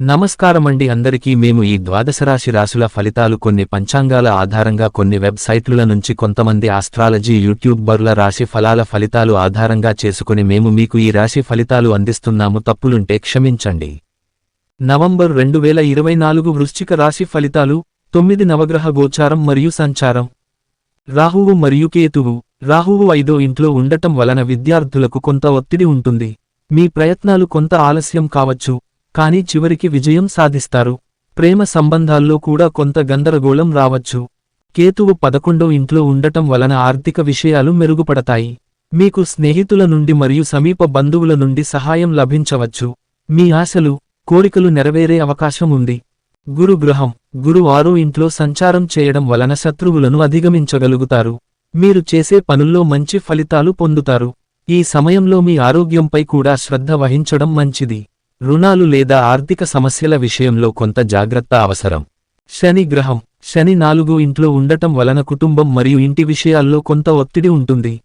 నమస్కారమండి అందరికీ మేము ఈ ద్వాదశరాశి రాశుల ఫలితాలు కొన్ని పంచాంగాల ఆధారంగా కొన్ని వెబ్సైట్ల నుంచి కొంతమంది ఆస్ట్రాలజీ యూట్యూబర్ల రాశి ఫలాల ఫలితాలు ఆధారంగా చేసుకుని మేము మీకు ఈ రాశి ఫలితాలు అందిస్తున్నాము. తప్పులుంటే క్షమించండి. నవంబర్ రెండు వేల ఇరవై నాలుగు వృశ్చిక రాశి ఫలితాలు తొమ్మిది నవగ్రహ గోచారం మరియు సంచారం. రాహువు మరియు కేతువు రాహువు ఐదో ఇంట్లో ఉండటం వలన విద్యార్థులకు కొంత ఒత్తిడి ఉంటుంది. మీ ప్రయత్నాలు కొంత ఆలస్యం కావచ్చు. కానీ చివరికి విజయం సాధిస్తారు. ప్రేమ సంబంధాల్లో కూడా కొంత గందరగోళం రావచ్చు. కేతువు పదకొండో ఇంట్లో ఉండటం వలన ఆర్థిక విషయాలు మెరుగుపడతాయి. మీకు స్నేహితుల నుండి మరియు సమీప బంధువుల నుండి సహాయం లభించవచ్చు. మీ ఆశలు కోరికలు నెరవేరే అవకాశం ఉంది. గురు గ్రహం గురు ఆరో ఇంట్లో సంచారం చేయడం వలన శత్రువులను అధిగమించగలుగుతారు. మీరు చేసే పనుల్లో మంచి ఫలితాలు పొందుతారు. ఈ సమయంలో మీ ఆరోగ్యంపై కూడా శ్రద్ధ వహించడం మంచిది. రుణాలు లేదా ఆర్థిక సమస్యల విషయంలో కొంత జాగ్రత్త అవసరం. శని గ్రహం. శని నాలుగు ఇంట్లో ఉండటం వలన కుటుంబం మరియు ఇంటి విషయాల్లో కొంత ఒత్తిడి ఉంటుంది.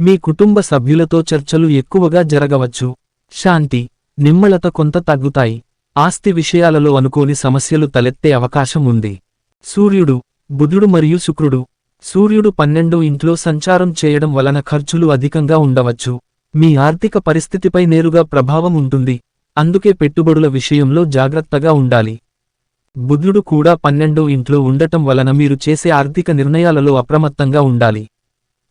మీ కుటుంబ సభ్యులతో చర్చలు ఎక్కువగా జరగవచ్చు. శాంతి నిమ్మళత కొంత తగ్గుతాయి. ఆస్తి విషయాలలో అనుకోని సమస్యలు తలెత్తే అవకాశం ఉంది. సూర్యుడు బుధుడు మరియు శుక్రుడు. సూర్యుడు పన్నెండో ఇంట్లో సంచారం చేయడం వలన ఖర్చులు అధికంగా ఉండవచ్చు. మీ ఆర్థిక పరిస్థితిపై నేరుగా ప్రభావం ఉంటుంది. అందుకే పెట్టుబడుల విషయంలో జాగ్రత్తగా ఉండాలి. బుధుడు కూడా పన్నెండో ఇంట్లో ఉండటం వలన మీరు చేసే ఆర్థిక నిర్ణయాలలో అప్రమత్తంగా ఉండాలి.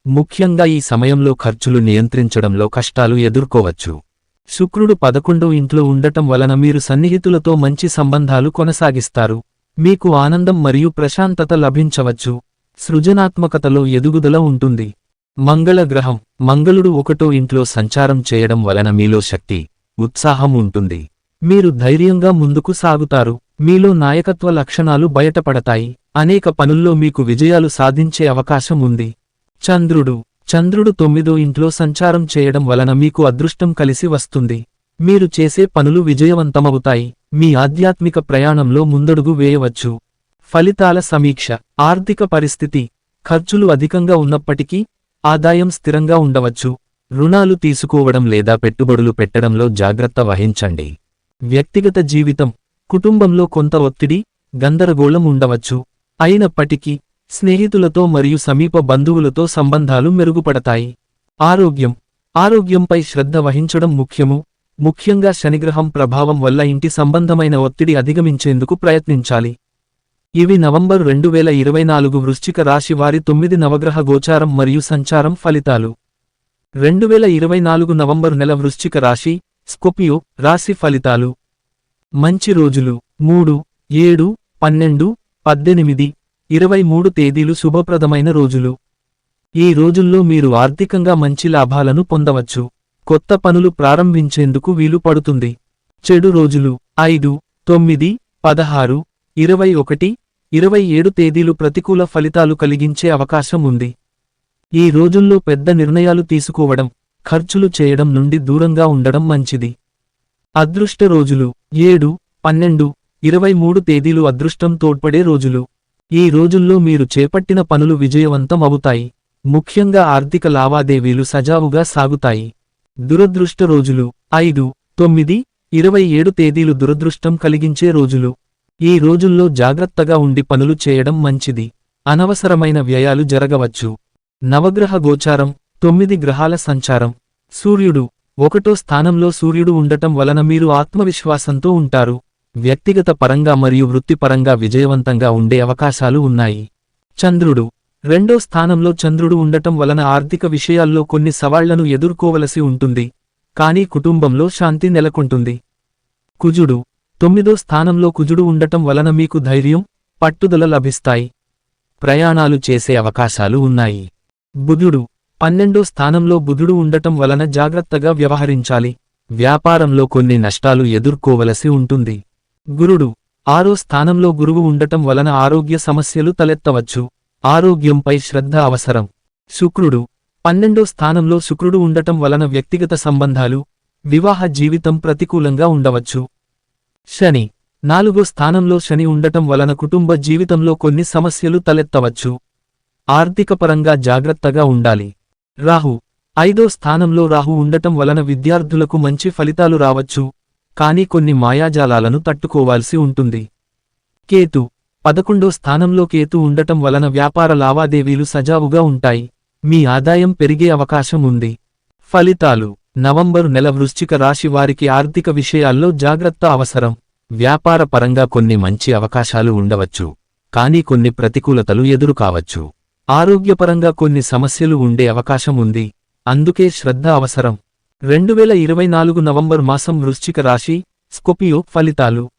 ముఖ్యంగా ఈ సమయంలో ఖర్చులు నియంత్రించడంలో కష్టాలు ఎదుర్కోవచ్చు. శుక్రుడు పదకొండో ఇంట్లో ఉండటం వలన మీరు సన్నిహితులతో మంచి సంబంధాలు కొనసాగిస్తారు. మీకు ఆనందం మరియు ప్రశాంతత లభించవచ్చు. సృజనాత్మకతలో ఎదుగుదల ఉంటుంది. మంగళ గ్రహం మంగళుడు ఒకటో ఇంట్లో సంచారం చేయడం వలన మీలో శక్తి ఉత్సాహం ఉంటుంది. మీరు ధైర్యంగా ముందుకు సాగుతారు. మీలో నాయకత్వ లక్షణాలు బయటపడతాయి. అనేక పనుల్లో మీకు విజయాలు సాధించే అవకాశం ఉంది. చంద్రుడు. చంద్రుడు తొమ్మిదో ఇంట్లో సంచారం చేయడం వలన మీకు అదృష్టం కలిసి వస్తుంది. మీరు చేసే పనులు విజయవంతమవుతాయి. మీ ఆధ్యాత్మిక ప్రయాణంలో ముందడుగు వేయవచ్చు. ఫలితాల సమీక్ష. ఆర్థిక పరిస్థితి. ఖర్చులు అధికంగా ఉన్నప్పటికీ ఆదాయం స్థిరంగా ఉండవచ్చు. రుణాలు తీసుకోవడం లేదా పెట్టుబడులు పెట్టడంలో జాగ్రత్త వహించండి. వ్యక్తిగత జీవితం కుటుంబంలో కొంత ఒత్తిడి గందరగోళం ఉండవచ్చు. అయినప్పటికీ స్నేహితులతో మరియు సమీప బంధువులతో సంబంధాలు మెరుగుపడతాయి. ఆరోగ్యం ఆరోగ్యంపై శ్రద్ధ వహించడం ముఖ్యము. ముఖ్యంగా శనిగ్రహం ప్రభావం వల్ల ఇంటి సంబంధమైన ఒత్తిడి అధిగమించేందుకు ప్రయత్నించాలి. ఇవి నవంబర్ రెండు వేల ఇరవై నాలుగు వృశ్చిక రాశి వారి తొమ్మిది నవగ్రహ గోచారం మరియు సంచారం ఫలితాలు. రెండు వేల ఇరవై నాలుగు నవంబర్ నెల వృశ్చిక రాశి స్కోపియో రాశి ఫలితాలు. మంచి రోజులు. మూడు ఏడు పన్నెండు పద్దెనిమిది ఇరవై మూడు తేదీలు శుభప్రదమైన రోజులు. ఈ రోజుల్లో మీరు ఆర్థికంగా మంచి లాభాలను పొందవచ్చు. కొత్త పనులు ప్రారంభించేందుకు వీలు పడుతుంది. చెడు రోజులు. ఐదు తొమ్మిది పదహారు ఇరవై ఒకటి ఇరవై ఏడు తేదీలు ప్రతికూల ఫలితాలు కలిగించే అవకాశం ఉంది. ఈ రోజుల్లో పెద్ద నిర్ణయాలు తీసుకోవడం ఖర్చులు చేయడం నుండి దూరంగా ఉండడం మంచిది. అదృష్ట రోజులు. ఏడు పన్నెండు ఇరవై మూడు తేదీలు అదృష్టం తోడ్పడే రోజులు. ఈ రోజుల్లో మీరు చేపట్టిన పనులు విజయవంతం అవుతాయి ముఖ్యంగా ఆర్థిక లావాదేవీలు సజావుగా సాగుతాయి. దురదృష్ట రోజులు. ఐదు తొమ్మిది ఇరవై ఏడు తేదీలు దురదృష్టం కలిగించే రోజులు. ఈ రోజుల్లో జాగ్రత్తగా ఉండి పనులు చేయడం మంచిది. అనవసరమైన వ్యయాలు జరగవచ్చు. నవగ్రహ గోచారం తొమ్మిది గ్రహాల సంచారం. సూర్యుడు ఒకటో స్థానంలో సూర్యుడు ఉండటం వలన మీరు ఆత్మవిశ్వాసంతో ఉంటారు. వ్యక్తిగత పరంగా మరియు వృత్తిపరంగా విజయవంతంగా ఉండే అవకాశాలు ఉన్నాయి. చంద్రుడు రెండో స్థానంలో చంద్రుడు ఉండటం వలన ఆర్థిక విషయాల్లో కొన్ని సవాళ్ళను ఎదుర్కోవలసి ఉంటుంది. కానీ కుటుంబంలో శాంతి నెలకొంటుంది. కుజుడు తొమ్మిదో స్థానంలో కుజుడు ఉండటం వలన మీకు ధైర్యం పట్టుదల లభిస్తాయి. ప్రయాణాలు చేసే అవకాశాలు ఉన్నాయి. బుధుడు పన్నెండో స్థానంలో బుధుడు ఉండటం వలన జాగ్రత్తగా వ్యవహరించాలి. వ్యాపారంలో కొన్ని నష్టాలు ఎదుర్కోవలసి ఉంటుంది. గురుడు ఆరో స్థానంలో గురువు ఉండటం వలన ఆరోగ్య సమస్యలు తలెత్తవచ్చు. ఆరోగ్యంపై శ్రద్ధ అవసరం. శుక్రుడు పన్నెండో స్థానంలో శుక్రుడు ఉండటం వలన వ్యక్తిగత సంబంధాలు వివాహ జీవితం ప్రతికూలంగా ఉండవచ్చు. శని నాలుగో స్థానంలో శని ఉండటం వలన కుటుంబ జీవితంలో కొన్ని సమస్యలు తలెత్తవచ్చు. ఆర్థికపరంగా జాగ్రత్తగా ఉండాలి. రాహు. ఐదో స్థానంలో రాహు ఉండటం వలన విద్యార్థులకు మంచి ఫలితాలు రావచ్చు. కానీ కొన్ని మాయాజాలాలను తట్టుకోవాల్సి ఉంటుంది. కేతు. పదకొండో స్థానంలో కేతు ఉండటం వలన వ్యాపార లావాదేవీలు సజావుగా ఉంటాయి. మీ ఆదాయం పెరిగే అవకాశం ఉంది. ఫలితాలు. నవంబరు నెల వృశ్చిక రాశి వారికి ఆర్థిక విషయాల్లో జాగ్రత్త అవసరం. వ్యాపార పరంగా కొన్ని మంచి అవకాశాలు ఉండవచ్చు. కానీ కొన్ని ప్రతికూలతలు ఎదురు కావచ్చు ఆరోగ్యపరంగా కొన్ని సమస్యలు ఉండే అవకాశం ఉంది. అందుకే శ్రద్ధ అవసరం. రెండువేల ఇరవై నాలుగు నవంబర్ మాసం వృశ్చిక రాశి స్కొపియో ఫలితాలు.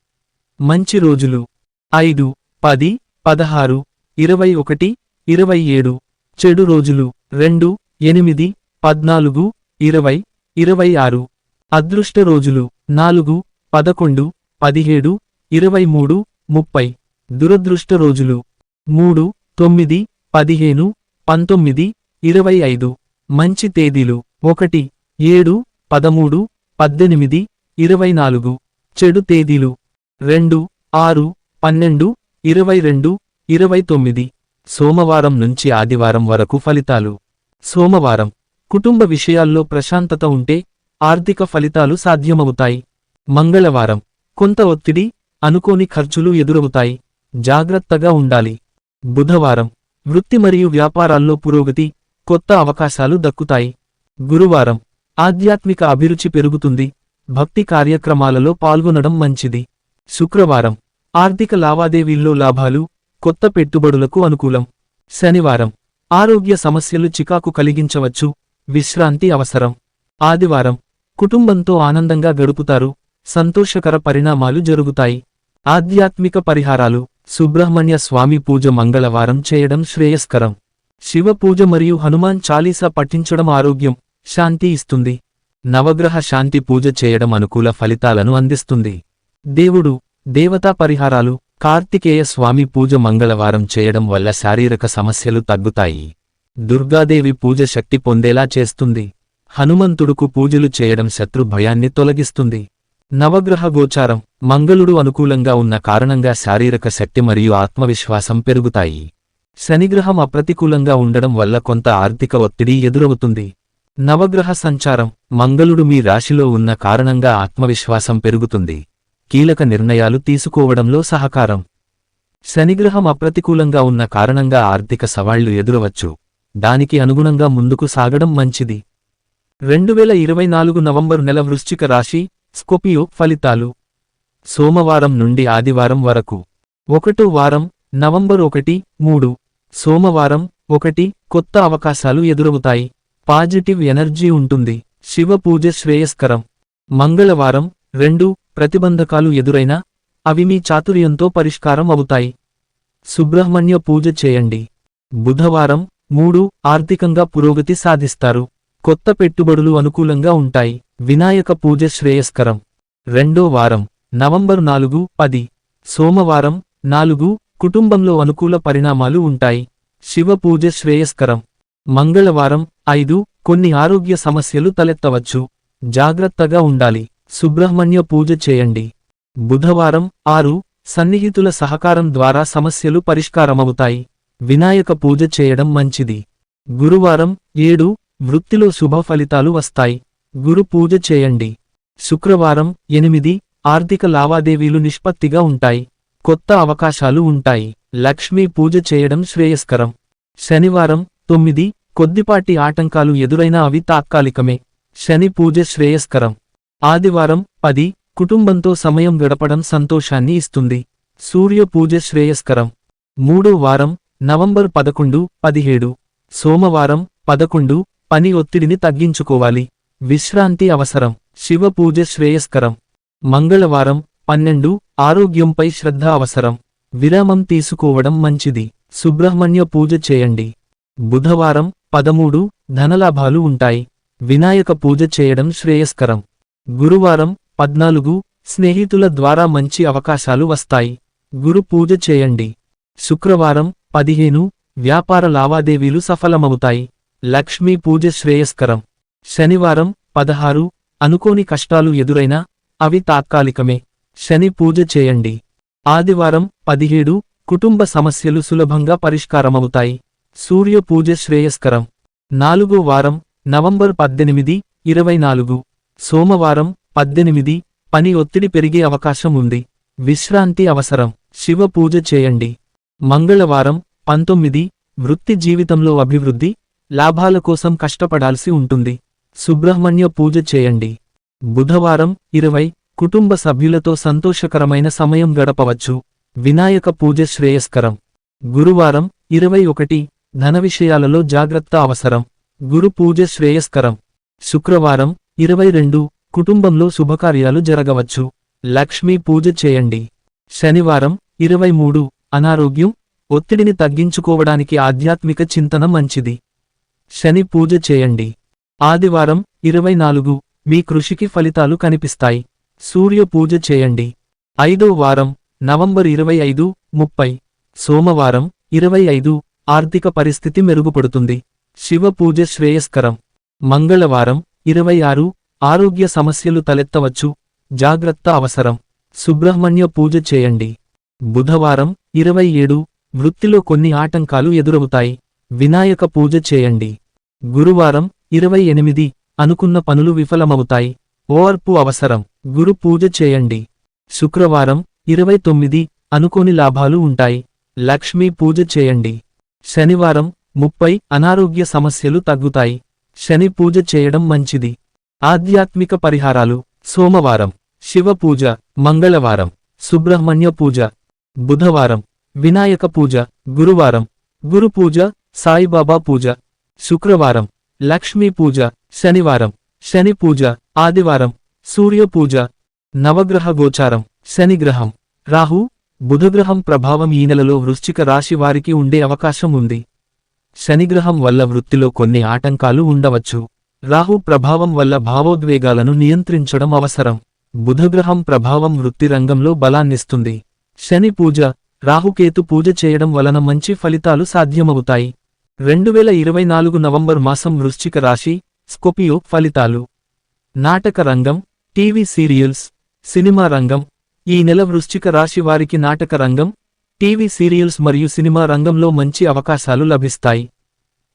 మంచి రోజులు. ఐదు పది పదహారు ఇరవై ఒకటి ఇరవై ఏడు. చెడు రోజులు. రెండు ఎనిమిది పద్నాలుగు ఇరవై ఇరవై ఆరు. అదృష్ట రోజులు. నాలుగు పదకొండు పదిహేడు ఇరవై మూడు ముప్పై. దురదృష్ట రోజులు. మూడు తొమ్మిది పదిహేను పంతొమ్మిది ఇరవై ఐదు మంచి తేదీలు ఒకటి ఏడు పదమూడు పద్దెనిమిది ఇరవై నాలుగు చెడు తేదీలు రెండు ఆరు పన్నెండు ఇరవై రెండు ఇరవై తొమ్మిది సోమవారం నుంచి ఆదివారం వరకు ఫలితాలు. సోమవారం కుటుంబ విషయాల్లో ప్రశాంతత ఉంటే ఆర్థిక ఫలితాలు సాధ్యమవుతాయి. మంగళవారం కొంత ఒత్తిడి అనుకోని ఖర్చులు ఎదురవుతాయి. జాగ్రత్తగా ఉండాలి. బుధవారం వృత్తి మరియు వ్యాపారాల్లో పురోగతి కొత్త అవకాశాలు దక్కుతాయి. గురువారం ఆధ్యాత్మిక అభిరుచి పెరుగుతుంది. భక్తి కార్యక్రమాలలో పాల్గొనడం మంచిది. శుక్రవారం ఆర్థిక లావాదేవీల్లో లాభాలు కొత్త పెట్టుబడులకు అనుకూలం. శనివారం ఆరోగ్య సమస్యలు చికాకు కలిగించవచ్చు. విశ్రాంతి అవసరం. ఆదివారం కుటుంబంతో ఆనందంగా గడుపుతారు. సంతోషకర పరిణామాలు జరుగుతాయి. ఆధ్యాత్మిక పరిహారాలు సుబ్రహ్మణ్య స్వామి పూజ మంగళవారం చేయడం శ్రేయస్కరం. శివ పూజ మరియు హనుమాన్ చాలీసా పఠించడం ఆరోగ్యం శాంతి ఇస్తుంది. నవగ్రహ శాంతి పూజ చేయడం అనుకూల ఫలితాలను అందిస్తుంది. దేవుడు దేవతా పరిహారాలు కార్తికేయ స్వామి పూజ మంగళవారం చేయడం వల్ల శారీరక సమస్యలు తగ్గుతాయి. దుర్గాదేవి పూజ శక్తి పొందేలా చేస్తుంది. హనుమంతుడుకు పూజలు చేయడం శత్రు భయాన్ని తొలగిస్తుంది. నవగ్రహ గోచారం మంగళుడు అనుకూలంగా ఉన్న కారణంగా శారీరక శక్తి మరియు ఆత్మవిశ్వాసం పెరుగుతాయి. శనిగ్రహం అప్రతికూలంగా ఉండడం వల్ల కొంత ఆర్థిక ఒత్తిడి ఎదురవుతుంది. నవగ్రహ సంచారం మంగళుడు మీ రాశిలో ఉన్న కారణంగా ఆత్మవిశ్వాసం పెరుగుతుంది. కీలక నిర్ణయాలు తీసుకోవడంలో సహకారం. శనిగ్రహం అప్రతికూలంగా ఉన్న కారణంగా ఆర్థిక సవాళ్ళు ఎదురవచ్చు. దానికి అనుగుణంగా ముందుకు సాగడం మంచిది. రెండువేల ఇరవై నాలుగు నవంబరు నెల వృశ్చిక రాశి స్కోపియో ఫలితాలు. సోమవారం నుండి ఆదివారం వరకు. ఒకటో వారం నవంబర్ ఒకటి మూడు. సోమవారం ఒకటి కొత్త అవకాశాలు ఎదురవుతాయి. పాజిటివ్ ఎనర్జీ ఉంటుంది. శివ పూజ శ్రేయస్కరం. మంగళవారం రెండు ప్రతిబంధకాలు ఎదురైనా అవి మీ చాతుర్యంతో పరిష్కారం అవుతాయి. సుబ్రహ్మణ్య పూజ చేయండి. బుధవారం మూడు ఆర్థికంగా పురోగతి సాధిస్తారు. కొత్త పెట్టుబడులు అనుకూలంగా ఉంటాయి. వినాయక పూజ శ్రేయస్కరం. రెండో వారం నవంబర్ నాలుగు పది. సోమవారం నాలుగు కుటుంబంలో అనుకూల పరిణామాలు ఉంటాయి. శివ పూజ శ్రేయస్కరం. మంగళవారం ఐదు కొన్ని ఆరోగ్య సమస్యలు తలెత్తవచ్చు. జాగ్రత్తగా ఉండాలి. సుబ్రహ్మణ్య పూజ చేయండి. బుధవారం ఆరు సన్నిహితుల సహకారం ద్వారా సమస్యలు పరిష్కారమవుతాయి. వినాయక పూజ చేయడం మంచిది. గురువారం ఏడు వృత్తిలో శుభ ఫలితాలు వస్తాయి. గురు పూజ చేయండి. శుక్రవారం ఎనిమిది ఆర్థిక లావాదేవీలు నిష్పత్తిగా ఉంటాయి. కొత్త అవకాశాలు ఉంటాయి. లక్ష్మీ పూజ చేయడం శ్రేయస్కరం. శనివారం తొమ్మిది కొద్దిపాటి ఆటంకాలు ఎదురైనా అవి తాత్కాలికమే. శని పూజ శ్రేయస్కరం. ఆదివారం పది కుటుంబంతో సమయం గడపడం సంతోషాన్ని ఇస్తుంది. సూర్య పూజ శ్రేయస్కరం. మూడో వారం నవంబర్ పదకొండు పదిహేడు. సోమవారం పదకొండు పని ఒత్తిడిని తగ్గించుకోవాలి. విశ్రాంతి అవసరం. శివ పూజ శ్రేయస్కరం. మంగళవారం పన్నెండు ఆరోగ్యంపై శ్రద్ధ అవసరం. విరామం తీసుకోవడం మంచిది. సుబ్రహ్మణ్య పూజ చేయండి. బుధవారం పదమూడు ధనలాభాలు ఉంటాయి. వినాయక పూజ చేయడం శ్రేయస్కరం. గురువారం పద్నాలుగు స్నేహితుల ద్వారా మంచి అవకాశాలు వస్తాయి. గురు పూజ చేయండి. శుక్రవారం పదిహేను వ్యాపార లావాదేవీలు సఫలమవుతాయి. లక్ష్మీ పూజ శ్రేయస్కరం. శనివారం పదహారు. అనుకోని కష్టాలు ఎదురైనా అవి తాత్కాలికమే. శని పూజ చేయండి. ఆదివారం పదిహేడు. కుటుంబ సమస్యలు సులభంగా పరిష్కారమవుతాయి. సూర్య పూజ శ్రేయస్కరం. నాలుగో వారం నవంబర్ పద్దెనిమిది ఇరవై నాలుగు. సోమవారం పద్దెనిమిది. పని ఒత్తిడి పెరిగే అవకాశం ఉంది. విశ్రాంతి అవసరం. శివ పూజ చేయండి. మంగళవారం పంతొమ్మిది. వృత్తి జీవితంలో అభివృద్ధి. లాభాల కోసం కష్టపడాల్సి ఉంటుంది. సుబ్రహ్మణ్య పూజ చేయండి. బుధవారం ఇరవై కుటుంబ సభ్యులతో సంతోషకరమైన సమయం గడపవచ్చు. వినాయక పూజ శ్రేయస్కరం. గురువారం ఇరవై ఒకటి ధన విషయాలలో జాగ్రత్త అవసరం. గురు పూజ శ్రేయస్కరం. శుక్రవారం ఇరవై రెండు కుటుంబంలో శుభకార్యాలు జరగవచ్చు. లక్ష్మీ పూజ చేయండి. శనివారం ఇరవై మూడు అనారోగ్యం ఒత్తిడిని తగ్గించుకోవడానికి ఆధ్యాత్మిక చింతన మంచిది. శని పూజ చేయండి. ఆదివారం ఇరవై నాలుగు మీ కృషికి ఫలితాలు కనిపిస్తాయి. సూర్య పూజ చేయండి. ఐదో వారం నవంబర్ ఇరవై ఐదు ముప్పై సోమవారం ఇరవై ఐదు ఆర్థిక పరిస్థితి మెరుగుపడుతుంది. శివ పూజ శ్రేయస్కరం. మంగళవారం ఇరవై ఆరు ఆరోగ్య సమస్యలు తలెత్తవచ్చు. జాగ్రత్త అవసరం. సుబ్రహ్మణ్య పూజ చేయండి. బుధవారం ఇరవై ఏడు వృత్తిలో కొన్ని ఆటంకాలు ఎదురవుతాయి. వినాయక పూజ చేయండి. గురువారం ఇరవై ఎనిమిది అనుకున్న పనులు విఫలమవుతాయి. ఓర్పు అవసరం. గురు పూజ చేయండి. శుక్రవారం ఇరవై తొమ్మిది అనుకోని లాభాలు ఉంటాయి. లక్ష్మీ పూజ చేయండి. శనివారం ముప్పై అనారోగ్య సమస్యలు తగ్గుతాయి. శని పూజ చేయడం మంచిది. ఆధ్యాత్మిక పరిహారాలు. సోమవారం శివ పూజ మంగళవారం సుబ్రహ్మణ్య పూజ బుధవారం వినాయక పూజ గురువారం గురు పూజ సాయిబాబా పూజ శుక్రవారం లక్ష్మీ పూజ శనివారం శని పూజ ఆదివారం సూర్య పూజ నవగ్రహ గోచారం శనిగ్రహం రాహు బుధగ్రహం ప్రభావం ఈ నెలలో వృశ్చిక రాశి వారికి ఉండే అవకాశం ఉంది. శనిగ్రహం వల్ల వృత్తిలో కొన్ని ఆటంకాలు ఉండవచ్చు. రాహు ప్రభావం వల్ల భావోద్వేగాలను నియంత్రించడం అవసరం. బుధగ్రహం ప్రభావం వృత్తి రంగంలో బలాన్నిస్తుంది. శని పూజ రాహుకేతు పూజ చేయడం వలన మంచి ఫలితాలు సాధ్యమవుతాయి. రెండువేల ఇరవై నాలుగు నవంబర్ మాసం వృశ్చిక రాశి స్కోపియో ఫలితాలు. నాటక రంగం టీవీ సీరియల్స్ సినిమా రంగం. ఈ నెల వృశ్చిక రాశి వారికి నాటక రంగం టీవీ సీరియల్స్ మరియు సినిమా రంగంలో మంచి అవకాశాలు లభిస్తాయి.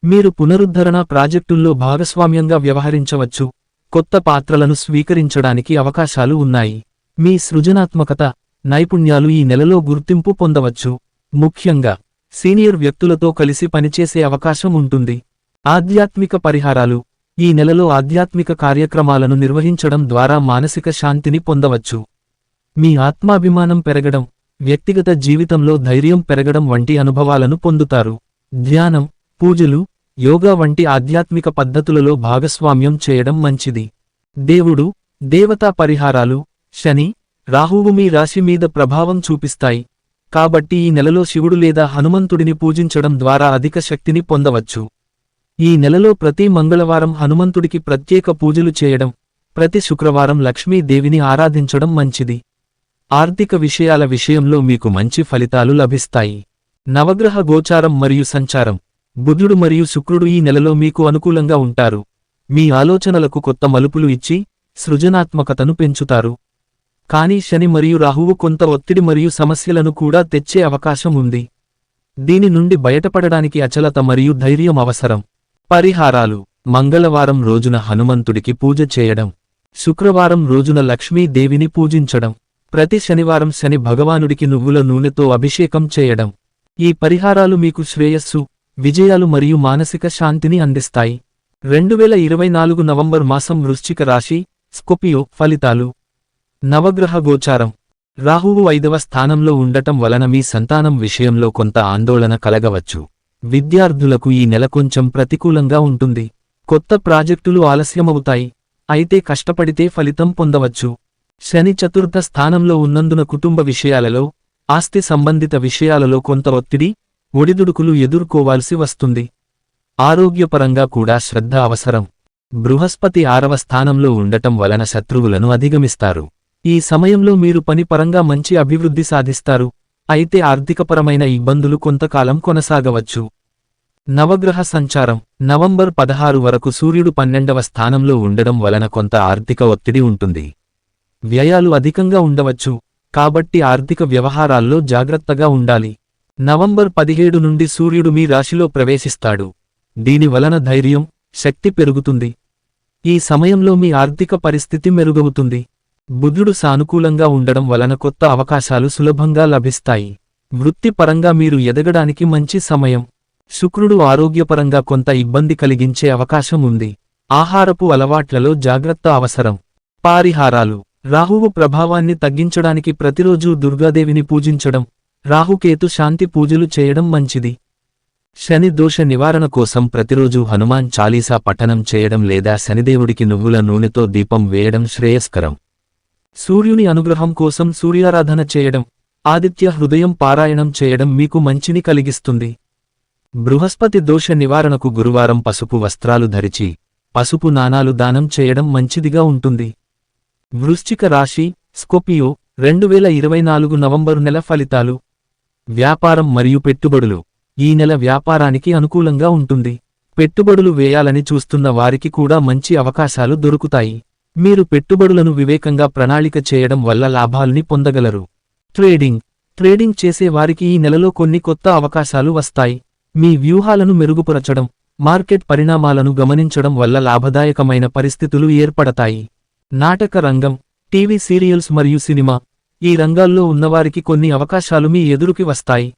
మీరు పునరుద్ధరణ ప్రాజెక్టుల్లో భాగస్వామ్యంగా వ్యవహరించవచ్చు. కొత్త పాత్రలను స్వీకరించడానికి అవకాశాలు ఉన్నాయి. మీ సృజనాత్మకత నైపుణ్యాలు ఈ నెలలో గుర్తింపు పొందవచ్చు. ముఖ్యంగా సీనియర్ వ్యక్తులతో కలిసి పనిచేసే అవకాశం ఉంటుంది. ఆధ్యాత్మిక పరిహారాలు ఈ నెలలో ఆధ్యాత్మిక కార్యక్రమాలను నిర్వహించడం ద్వారా మానసిక శాంతిని పొందవచ్చు. మీ ఆత్మాభిమానం పెరగడం వ్యక్తిగత జీవితంలో ధైర్యం పెరగడం వంటి అనుభవాలను పొందుతారు. ధ్యానం పూజలు యోగా వంటి ఆధ్యాత్మిక పద్ధతులలో భాగస్వామ్యం చేయడం మంచిది. దేవుడు దేవతా పరిహారాలు శని రాహువు మీ రాశి మీద ప్రభావం చూపిస్తాయి. కాబట్టి ఈ నెలలో శివుడు లేదా హనుమంతుడిని పూజించడం ద్వారా అధిక శక్తిని పొందవచ్చు. ఈ నెలలో ప్రతి మంగళవారం హనుమంతుడికి ప్రత్యేక పూజలు చేయడం ప్రతి శుక్రవారం లక్ష్మీదేవిని ఆరాధించడం మంచిది. ఆర్థిక విషయాల విషయంలో మీకు మంచి ఫలితాలు లభిస్తాయి. నవగ్రహ గోచారం మరియు సంచారం. బుధుడు మరియు శుక్రుడు ఈ నెలలో మీకు అనుకూలంగా ఉంటారు. మీ ఆలోచనలకు కొత్త మలుపులు ఇచ్చి సృజనాత్మకతను పెంచుతారు. కానీ శని మరియు రాహువు కొంత ఒత్తిడి మరియు సమస్యలను కూడా తెచ్చే అవకాశం ఉంది. దీని నుండి బయటపడడానికి అచలత మరియు ధైర్యం అవసరం. పరిహారాలు. మంగళవారం రోజున హనుమంతుడికి పూజ చేయడం. శుక్రవారం రోజున లక్ష్మీదేవిని పూజించడం. ప్రతి శనివారం శని భగవానుడికి నువ్వుల నూనెతో అభిషేకం చేయడం. ఈ పరిహారాలు మీకు శ్రేయస్సు విజయాలు మరియు మానసిక శాంతిని అందిస్తాయి. రెండువేల ఇరవై నాలుగు నవంబర్ మాసం వృశ్చిక రాశి స్కొపియో ఫలితాలు. నవగ్రహ గోచారం. రాహువు ఐదవ స్థానంలో ఉండటం వలన మీ సంతానం విషయంలో కొంత ఆందోళన కలగవచ్చు. విద్యార్థులకు ఈ నెల కొంచెం ప్రతికూలంగా ఉంటుంది. కొత్త ప్రాజెక్టులు ఆలస్యమవుతాయి. అయితే కష్టపడితే ఫలితం పొందవచ్చు. శని చతుర్థ స్థానంలో ఉన్నందున కుటుంబ విషయాలలో ఆస్తి సంబంధిత విషయాలలో కొంత ఒత్తిడి ఒడిదుడుకులు ఎదుర్కోవాల్సి వస్తుంది. ఆరోగ్యపరంగా కూడా శ్రద్ధ అవసరం. బృహస్పతి ఆరవ స్థానంలో ఉండటం వలన శత్రువులను అధిగమిస్తారు. ఈ సమయంలో మీరు పని పరంగా మంచి అభివృద్ధి సాధిస్తారు. అయితే ఆర్థికపరమైన ఇబ్బందులు కొంతకాలం కొనసాగవచ్చు. నవగ్రహ సంచారం. నవంబర్ పదహారు వరకు సూర్యుడు పన్నెండవ స్థానంలో ఉండడం వలన కొంత ఆర్థిక ఒత్తిడి ఉంటుంది. వ్యయాలు అధికంగా ఉండవచ్చు. కాబట్టి ఆర్థిక వ్యవహారాల్లో జాగ్రత్తగా ఉండాలి. నవంబర్ పదిహేడు నుండి సూర్యుడు మీ రాశిలో ప్రవేశిస్తాడు. దీని వలన ధైర్యం శక్తి పెరుగుతుంది. ఈ సమయంలో మీ ఆర్థిక పరిస్థితి మెరుగవుతుంది. బుధుడు సానుకూలంగా ఉండడం వలన కొత్త అవకాశాలు సులభంగా లభిస్తాయి. వృత్తిపరంగా మీరు ఎదగడానికి మంచి సమయం. శుక్రుడు ఆరోగ్యపరంగా కొంత ఇబ్బంది కలిగించే అవకాశం ఉంది. ఆహారపు అలవాట్లలో జాగ్రత్త అవసరం. పారిహారాలు. రాహువు ప్రభావాన్ని తగ్గించడానికి ప్రతిరోజూ దుర్గాదేవిని పూజించడం. రాహుకేతు శాంతి పూజలు చేయడం మంచిది. శని దోష నివారణ కోసం ప్రతిరోజూ హనుమాన్ చాలీసా పఠనం చేయడం లేదా శనిదేవుడికి నువ్వుల నూనెతో దీపం వేయడం శ్రేయస్కరం. సూర్యుని అనుగ్రహం కోసం సూర్యారాధన చేయడం ఆదిత్య హృదయం పారాయణం చేయడం మీకు మంచిని కలిగిస్తుంది. బృహస్పతి దోష నివారణకు గురువారం పసుపు వస్త్రాలు ధరిచి పసుపు నాణాలు దానం చేయడం మంచిదిగా ఉంటుంది. వృశ్చిక రాశి స్కోపియో రెండు వేల ఇరవై నాలుగు నవంబరు నెల ఫలితాలు. వ్యాపారం మరియు పెట్టుబడులు ఈ నెల వ్యాపారానికి అనుకూలంగా ఉంటుంది. పెట్టుబడులు వేయాలని చూస్తున్న వారికి కూడా మంచి అవకాశాలు దొరుకుతాయి. మీరు పెట్టుబడులను వివేకంగా ప్రణాళిక చేయడం వల్ల లాభాల్ని పొందగలరు. ట్రేడింగ్. ట్రేడింగ్ చేసే వారికి ఈ నెలలో కొన్ని కొత్త అవకాశాలు వస్తాయి. మీ వ్యూహాలను మెరుగుపరచడం మార్కెట్ పరిణామాలను గమనించడం వల్ల లాభదాయకమైన పరిస్థితులు ఏర్పడతాయి. నాటక రంగం టీవీ సీరియల్స్ మరియు సినిమా ఈ రంగాల్లో ఉన్నవారికి కొన్ని అవకాశాలు మీ ఎదురుకి వస్తాయి.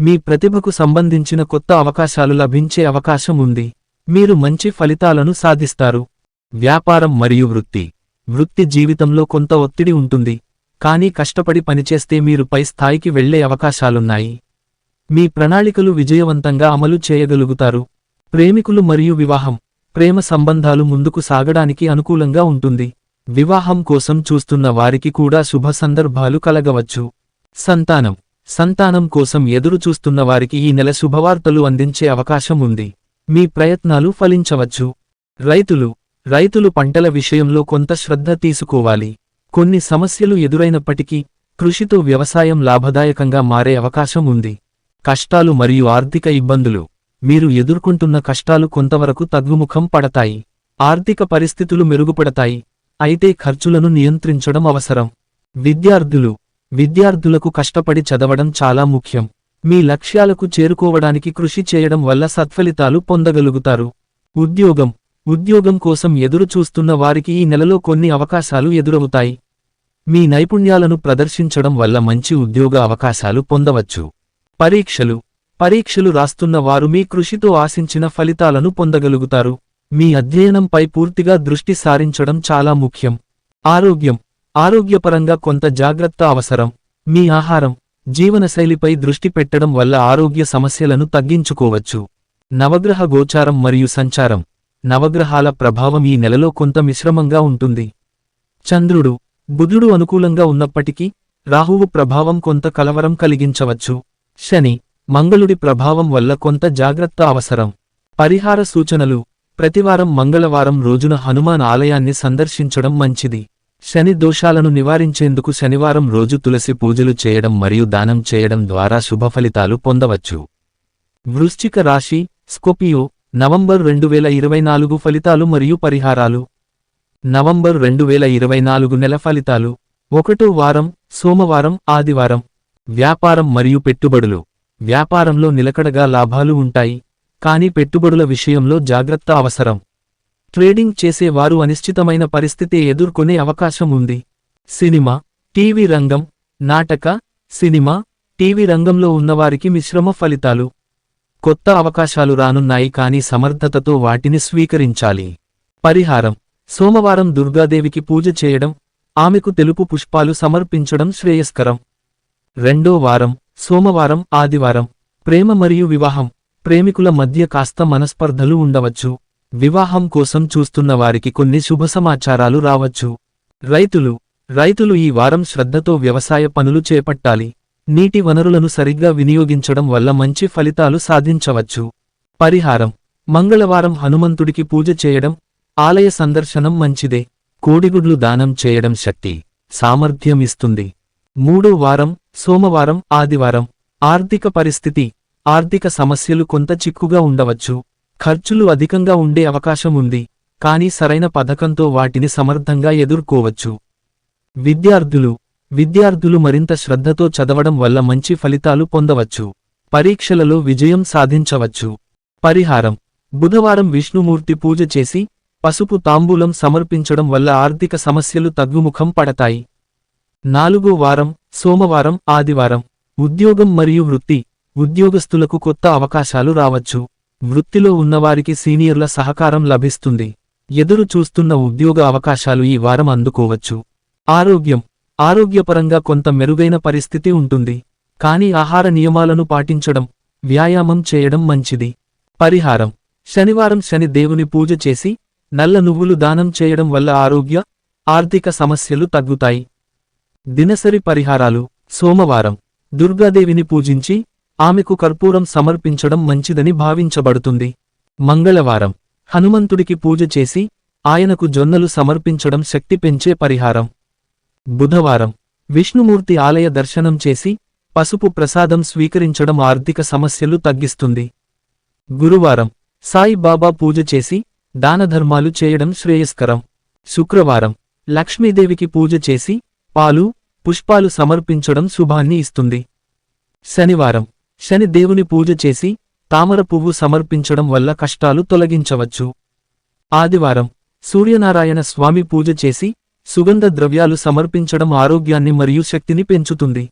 మీ ప్రతిభకు సంబంధించిన కొత్త అవకాశాలు లభించే అవకాశం ఉంది. మీరు మంచి ఫలితాలను సాధిస్తారు. వ్యాపారం మరియు వృత్తి. వృత్తి జీవితంలో కొంత ఒత్తిడి ఉంటుంది. కానీ కష్టపడి పనిచేస్తే మీరు పై స్థాయికి వెళ్ళే అవకాశాలున్నాయి. మీ ప్రణాళికలు విజయవంతంగా అమలు చేయగలుగుతారు. ప్రేమికులు మరియు వివాహం ప్రేమ సంబంధాలు ముందుకు సాగడానికి అనుకూలంగా ఉంటుంది. వివాహం కోసం చూస్తున్న వారికి కూడా శుభ సందర్భాలు కలగవచ్చు. సంతానం సంతానం కోసం ఎదురు చూస్తున్న వారికి ఈ నెల శుభవార్తలు అందించే అవకాశం ఉంది. మీ ప్రయత్నాలు ఫలించవచ్చు. రైతులు రైతులు పంటల విషయంలో కొంత శ్రద్ధ తీసుకోవాలి. కొన్ని సమస్యలు ఎదురైనప్పటికీ కృషితో వ్యవసాయం లాభదాయకంగా మారే అవకాశం ఉంది. కష్టాలు మరియు ఆర్థిక ఇబ్బందులు. మీరు ఎదుర్కొంటున్న కష్టాలు కొంతవరకు తగ్గుముఖం పడతాయి. ఆర్థిక పరిస్థితులు మెరుగుపడతాయి. అయితే ఖర్చులను నియంత్రించడం అవసరం. విద్యార్థులు. విద్యార్థులకు కష్టపడి చదవడం చాలా ముఖ్యం. మీ లక్ష్యాలకు చేరుకోవడానికి కృషి చేయడం వల్ల సత్ఫలితాలు పొందగలుగుతారు. ఉద్యోగం. ఉద్యోగం కోసం ఎదురు చూస్తున్న వారికి ఈ నెలలో కొన్ని అవకాశాలు ఎదురవుతాయి. మీ నైపుణ్యాలను ప్రదర్శించడం వల్ల మంచి ఉద్యోగ అవకాశాలు పొందవచ్చు. పరీక్షలు. పరీక్షలు రాస్తున్న వారు మీ కృషితో ఆశించిన ఫలితాలను పొందగలుగుతారు. మీ అధ్యయనంపై పూర్తిగా దృష్టి సారించడం చాలా ముఖ్యం. ఆరోగ్యం. ఆరోగ్యపరంగా కొంత జాగ్రత్త అవసరం. మీ ఆహారం. జీవనశైలిపై దృష్టి పెట్టడం వల్ల ఆరోగ్య సమస్యలను తగ్గించుకోవచ్చు. నవగ్రహ గోచారం మరియు సంచారం. నవగ్రహాల ప్రభావం ఈ నెలలో కొంత మిశ్రమంగా ఉంటుంది. చంద్రుడు బుధుడు అనుకూలంగా ఉన్నప్పటికీ రాహువు ప్రభావం కొంత కలవరం కలిగించవచ్చు. శని మంగళుడి ప్రభావం వల్ల కొంత జాగ్రత్త అవసరం. పరిహార సూచనలు. ప్రతివారం మంగళవారం రోజున హనుమాన్ ఆలయాన్ని సందర్శించడం మంచిది. శని దోషాలను నివారించేందుకు శనివారం రోజు తులసి పూజలు చేయడం మరియు దానం చేయడం ద్వారా శుభ ఫలితాలు పొందవచ్చు. వృశ్చిక రాశి స్కోపియో నవంబర్ రెండు వేల ఇరవై నాలుగు ఫలితాలు మరియు పరిహారాలు. నవంబర్ రెండు వేల ఇరవై నాలుగు నెల ఫలితాలు. ఒకటో వారం సోమవారం ఆదివారం. వ్యాపారం మరియు పెట్టుబడులు. వ్యాపారంలో నిలకడగా లాభాలు ఉంటాయి. కానీ పెట్టుబడుల విషయంలో జాగ్రత్త అవసరం. ట్రేడింగ్ చేసేవారు అనిశ్చితమైన పరిస్థితి ఎదుర్కొనే అవకాశం ఉంది. సినిమా టీవీ రంగం నాటక సినిమా టీవీ రంగంలో ఉన్నవారికి మిశ్రమ ఫలితాలు. కొత్త అవకాశాలు రానున్నాయి కానీ సమర్థతతో వాటిని స్వీకరించాలి. పరిహారం. సోమవారం దుర్గాదేవికి పూజ చేయడం ఆమెకు తెలుపు పుష్పాలు సమర్పించడం శ్రేయస్కరం. రెండో వారం. సోమవారం ఆదివారం. ప్రేమ మరియు వివాహం. ప్రేమికుల మధ్య కాస్త మనస్పర్ధలు ఉండవచ్చు. వివాహం కోసం చూస్తున్న వారికి కొన్ని శుభ సమాచారాలు రావచ్చు. రైతులు. రైతులు ఈ వారం శ్రద్ధతో వ్యవసాయ పనులు చేపట్టాలి. నీటి వనరులను సరిగ్గా వినియోగించడం వల్ల మంచి ఫలితాలు సాధించవచ్చు. పరిహారం. మంగళవారం హనుమంతుడికి పూజ చేయడం ఆలయ సందర్శనం మంచిదే. కోడిగుడ్లు దానం చేయడం శక్తి సామర్థ్యం ఇస్తుంది. మూడో వారం సోమవారం ఆదివారం. ఆర్థిక పరిస్థితి ఆర్థిక సమస్యలు కొంత చిక్కుగా ఉండవచ్చు. ఖర్చులు అధికంగా ఉండే అవకాశం ఉంది కానీ సరైన పథకంతో వాటిని సమర్థంగా ఎదుర్కోవచ్చు. విద్యార్థులు. విద్యార్థులు మరింత శ్రద్ధతో చదవడం వల్ల మంచి ఫలితాలు పొందవచ్చు. పరీక్షలలో విజయం సాధించవచ్చు. పరిహారం. బుధవారం విష్ణుమూర్తి పూజ చేసి పసుపు తాంబూలం సమర్పించడం వల్ల ఆర్థిక సమస్యలు తగ్గుముఖం పడతాయి. నాలుగో వారం సోమవారం ఆదివారం. ఉద్యోగం మరియు వృత్తి. ఉద్యోగస్తులకు కొత్త అవకాశాలు రావచ్చు. వృత్తిలో ఉన్నవారికి సీనియర్ల సహకారం లభిస్తుంది. ఎదురు చూస్తున్న ఉద్యోగ అవకాశాలు ఈ వారం అందుకోవచ్చు. ఆరోగ్యం. ఆరోగ్యపరంగా కొంత మెరుగైన పరిస్థితి ఉంటుంది. కాని ఆహార నియమాలను పాటించడం వ్యాయామం చేయడం మంచిది. పరిహారం. శనివారం శని దేవుని పూజ చేసి నల్ల నువ్వులు దానం చేయడం వల్ల ఆరోగ్య ఆర్థిక సమస్యలు తగ్గుతాయి. దినసరి పరిహారాలు. సోమవారం. దుర్గాదేవిని పూజించి ఆమెకు కర్పూరం సమర్పించడం మంచిదని భావించబడుతుంది. మంగళవారం. హనుమంతుడికి పూజ చేసి ఆయనకు జొన్నలు సమర్పించడం శక్తి పెంచే పరిహారం. బుధవారం విష్ణుమూర్తి ఆలయ దర్శనం చేసి పసుపు ప్రసాదం స్వీకరించడం ఆర్థిక సమస్యలు తగ్గిస్తుంది. గురువారం సాయి బాబా పూజ చేసి దానధర్మాలు చేయడం శ్రేయస్కరం. శుక్రవారం లక్ష్మీదేవికి పూజ చేసి పాలు పుష్పాలు సమర్పించడం శుభాన్ని ఇస్తుంది. శనివారం శని దేవుని పూజ చేసి తామర పువ్వు సమర్పించడం వల్ల కష్టాలు తొలగించవచ్చు. ఆదివారం సూర్యనారాయణ స్వామి పూజ చేసి సుగంధ ద్రవ్యాలు సమర్పించడం ఆరోగ్యాన్ని మరియు శక్తిని పెంచుతుంది.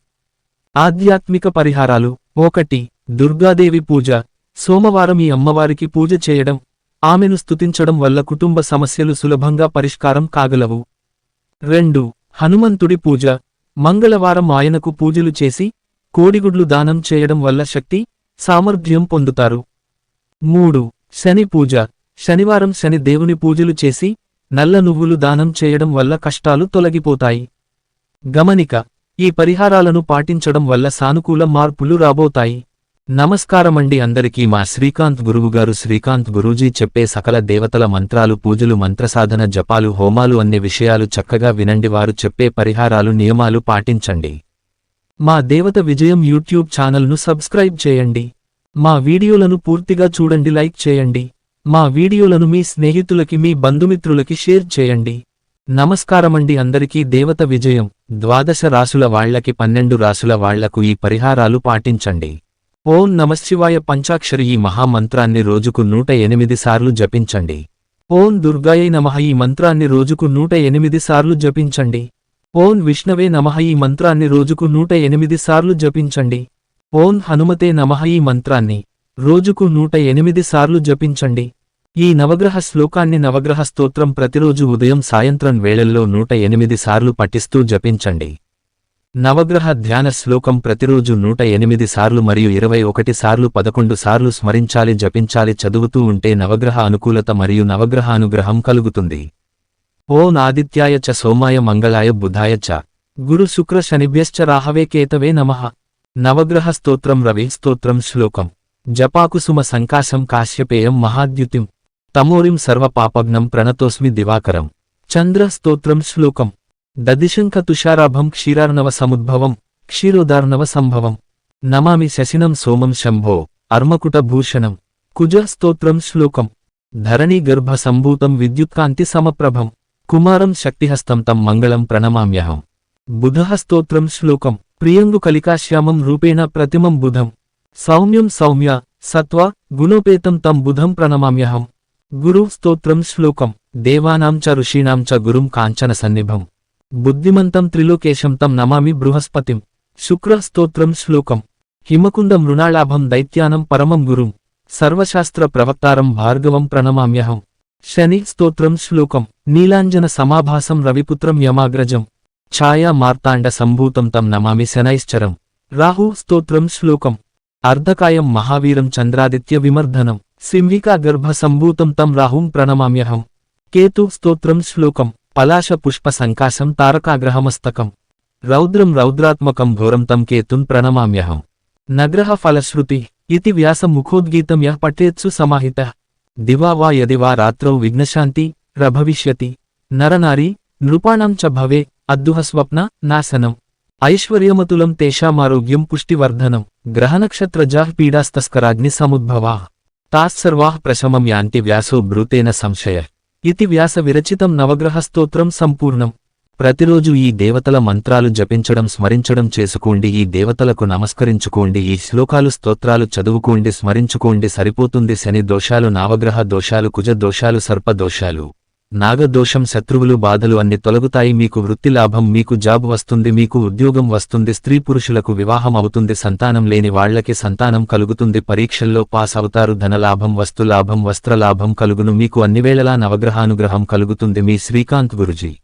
ఆధ్యాత్మిక పరిహారాలు. ఒకటి దుర్గాదేవి పూజ. సోమవారం ఈ అమ్మవారికి పూజ చేయడం ఆమెను స్తుతించడం వల్ల కుటుంబ సమస్యలు సులభంగా పరిష్కారం కాగలవు. రెండు హనుమంతుడి పూజ. మంగళవారం ఆయనకు పూజలు చేసి కోడిగుడ్లు దానం చేయడం వల్ల శక్తి సామర్థ్యం పొందుతారు. మూడు శని పూజ. శనివారం శని దేవుని పూజలు చేసి నల్ల నువ్వులు దానం చేయడం వల్ల కష్టాలు తొలగిపోతాయి. గమనిక ఈ పరిహారాలను పాటించడం వల్ల సానుకూల మార్పులు రాబోతాయి. నమస్కారమండి అందరికీ మా శ్రీకాంత్ గురువుగారు. శ్రీకాంత్ గురూజీ చెప్పే సకల దేవతల మంత్రాలు పూజలు మంత్రసాధన జపాలు హోమాలు అన్ని విషయాలు చక్కగా వినండి. వారు చెప్పే పరిహారాలు నియమాలు పాటించండి. మా దేవత విజయం యూట్యూబ్ ఛానల్ను సబ్స్క్రైబ్ చేయండి. మా వీడియోలను పూర్తిగా చూడండి. లైక్ చేయండి. మా వీడియోలను మీ స్నేహితులకి మీ బంధుమిత్రులకి షేర్ చేయండి. నమస్కారమండి అందరికీ. దేవత విజయం. ద్వాదశ రాసుల వాళ్ళకి పన్నెండు రాసుల వాళ్ళకు ఈ పరిహారాలు పాటించండి. ఓం నమశివాయ పంచాక్షరి. ఈ మహామంత్రాన్ని రోజుకు నూట ఎనిమిది సార్లు జపించండి. ఓం దుర్గాయై నమః. ఈ మంత్రాన్ని రోజుకు నూట ఎనిమిది సార్లు జపించండి. ఓం విష్ణవే నమః. ఈ మంత్రాన్ని రోజుకు నూట ఎనిమిది సార్లు జపించండి. ఓం హనుమతే నమః. ఈ మంత్రాన్ని రోజుకు నూట ఎనిమిది సార్లు జపించండి. ఈ నవగ్రహ శ్లోకాన్ని నవగ్రహ స్తోత్రం ప్రతిరోజు ఉదయం సాయంత్రం వేళల్లో నూట ఎనిమిది సార్లు పఠిస్తూ జపించండి. నవగ్రహ ధ్యాన శ్లోకం ప్రతిరోజు నూట ఎనిమిది సార్లు మరియు ఇరవై ఒకటి సార్లు పదకొండు సార్లు స్మరించాలి జపించాలి చదువుతూ ఉంటే నవగ్రహ అనుకూలత మరియు నవగ్రహ అనుగ్రహం కలుగుతుంది. ఓం ఆదిత్యాయ చ సోమాయ మంగళాయ బుధాయ చ. గురు శుక్ర శనిభ్యశ్చ రాహవే కేతవే నమః. నవగ్రహ స్తోత్రం రవి స్తోత్రం శ్లోకం. జపాకుసుమ సంకాశం కాశ్యపేయం మహాద్యుతిం తమోరిం సర్వపాపగ్నం ప్రణతోస్మి దివాకరం. చంద్ర స్తోత్రం శ్లోకం. దదిశంఖ తుషారాభం క్షీరార్ణవ సముద్భవం క్షీరోదార్ణవ సంభవం. నమామి శశినం సోమం శంభో అర్మకుట భూషణం. కుజ స్తోత్రం శ్లోకం. ధరణీ గర్భ సంభూతం విద్యుత్కాంతి సమప్రభం. కుమారం శక్తిహస్తం తం మంగళం ప్రణమామ్యహం. బుధః స్తోత్రం శ్లోకం. ప్రియంగు కలికాశ్యామం రూపేణ ప్రతిమం బుధం. సౌమ్యం సౌమ్య సత్వ గుణోపేతం తం బుధం ప్రణమామ్యహం. గురు స్తోత్రం శ్లోకం. దేవానాం చ ఋషీణాం చ గురుం కాంచన సన్నిభం. బుద్ధిమంతం త్రిలోకేశం తం నమామి బృహస్పతిం. శుక్ర స్తోత్రం శ్లోకం. హిమకుంద మృణాళాభం దైత్యానం పరమం గురుం. సర్వశాస్త్ర ప్రవక్తారం భార్గవం ప్రణమామ్యహం. శని స్తోత్రం శ్లోకం. నీలాంజన సమాభాసం రవిపుత్రం యమాగ్రజం. ఛాయా మార్తాండ సంభూతం తం నమామి శనైశ్చరం. రాహు స్తోత్రం శ్లోకం. అర్ధకాయం మహావీరం చంద్రాదిత్య విమర్ధనం. సింహికా గర్భ సంభూతం తం రాహుం ప్రణమామ్యహం. కేతు స్తోత్రం శ్లోకం. పలాశ పుష్ప సంకాశం తారకాగ్రహమస్తకం. రౌద్రం రౌద్రాత్మకం ఘోరం తం కేతున్ ప్రణమామ్యహం. నగ్రహ ఫలశ్రుతి ఇది వ్యాస ముఖోద్గీతం యః పఠేత్సు సమాహిత. దివా వా యది వా రాత్రౌ విఘ్నశాంతి రభవిష్యతి నరనారీ నృపాణం చ భవే అద్దుహ స్వప్న నాశనం. ఐశ్వర్యమతులం తేషామారోగ్యం పుష్టివర్ధనం. గ్రహనక్షత్రజాః పీడాస్తస్కరాగ్ని సముద్భవా. తాస్సర్వాః ప్రశమం యాంతి వ్యాసో బ్రూతేన సంశయ. ఇతి వ్యాస విరచితం నవగ్రహ స్తోత్రం సంపూర్ణం. ప్రతిరోజు ఈ దేవతల మంత్రాలు జపించడం స్మరించడం చేసుకోండి ఈ దేవతలకు నమస్కరించుకోండి ఈ శ్లోకాలు స్తోత్రాలు చదువుకోండి స్మరించుకోండి సరిపోతుంది శని దోషాలు నావగ్రహ దోషాలు కుజ దోషాలు సర్ప దోషాలు. నాగదోషం శత్రువులు బాధలు అన్ని తొలగుతాయి. మీకు వృత్తి లాభం మీకు జాబ్ వస్తుంది మీకు ఉద్యోగం వస్తుంది స్త్రీ పురుషులకు వివాహం అవుతుంది సంతానం లేని వాళ్ళకి సంతానం కలుగుతుంది పరీక్షల్లో పాస్ అవుతారు ధనలాభం వస్తులాభం వస్త్రలాభం కలుగును మీకు అన్నివేళలా నవగ్రహానుగ్రహం కలుగుతుంది. మీ శ్రీకాంత్ గురుజీ.